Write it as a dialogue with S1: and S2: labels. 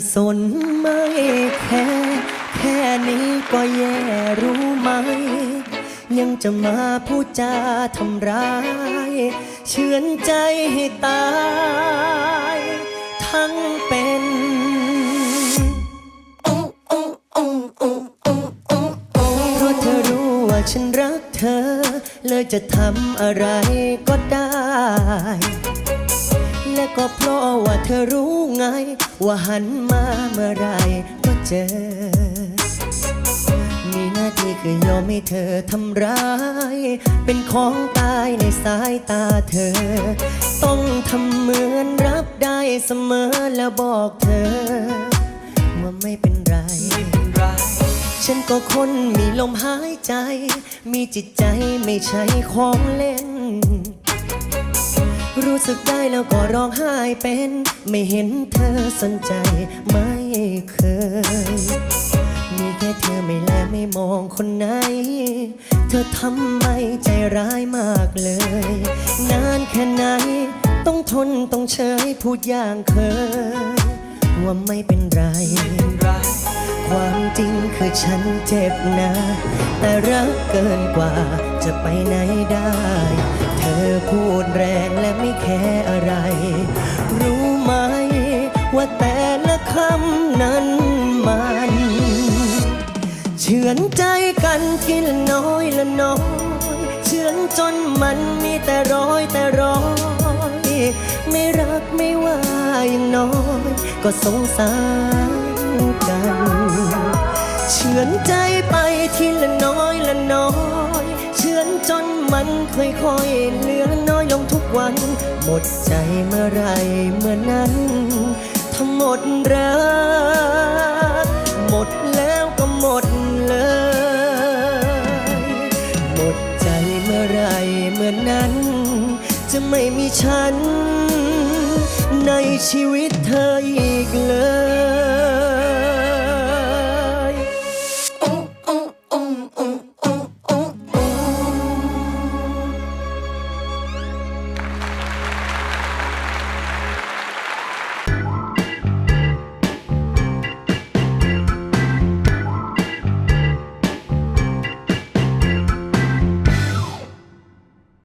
S1: ่สนไม่แค่แค่นี้ก็แย่รู้ไหม ยังจะมาพูดจาทำร้ายเชื่อนใจให้ตาย ทั้งเป็นเพราะเธอรู้ว่าฉันรักเธอ เลยจะทำอะไรก็ได้ และก็เพราะว่าเธอรู้ไง ว่าหันมาเมื่อไรก็เจอ มีหน้าที่คือยอมให้เธอทำร้าย เป็นของตายในสายตาเธอ ต้องทำเหมือนรับได้เสมอแล้วบอกเธอ ว่าไม่เป็นไร ฉันก็คนมีลมหายใจ มีจิตใจไม่ใช่ของเล่น สึกได้แล้วก็ร้องไห้เป็น ไม่เห็นเธอสนใจไม่เคย มีแค่เธอไม่แลไม่มองคนไหน เธอทำไมใจร้ายมากเลย นานแค่ไหน ต้องทนต้องเฉยพูดอย่างเคยว่าไม่เป็นไร ความจริงคือฉันเจ็บนะ แต่รักเกินกว่าจะไปไหนได้ เธอพูดแรงและไม่แคร์อะไร รู้ไหม ว่าแต่ละคำนั้นมันเฉือนใจกันทีละน้อยละน้อยเฉือนจนมันมีแต่ร้อยแต่ร้อยไม่รักไม่ว่าอย่างน้อย ก็สงสาร กัน เฉือนใจไปทีละน้อยละน้อย เฉือนจนมันค่อยๆเหลือน้อยลงทุกวัน หมดใจเมื่อไรเมื่อนั้นทั้งหมดรัก หมดแล้วก็หมดเลย หมดใจเมื่อไรเมื่อนั้น จะไม่มีฉันในชีวิตเธออีกเลย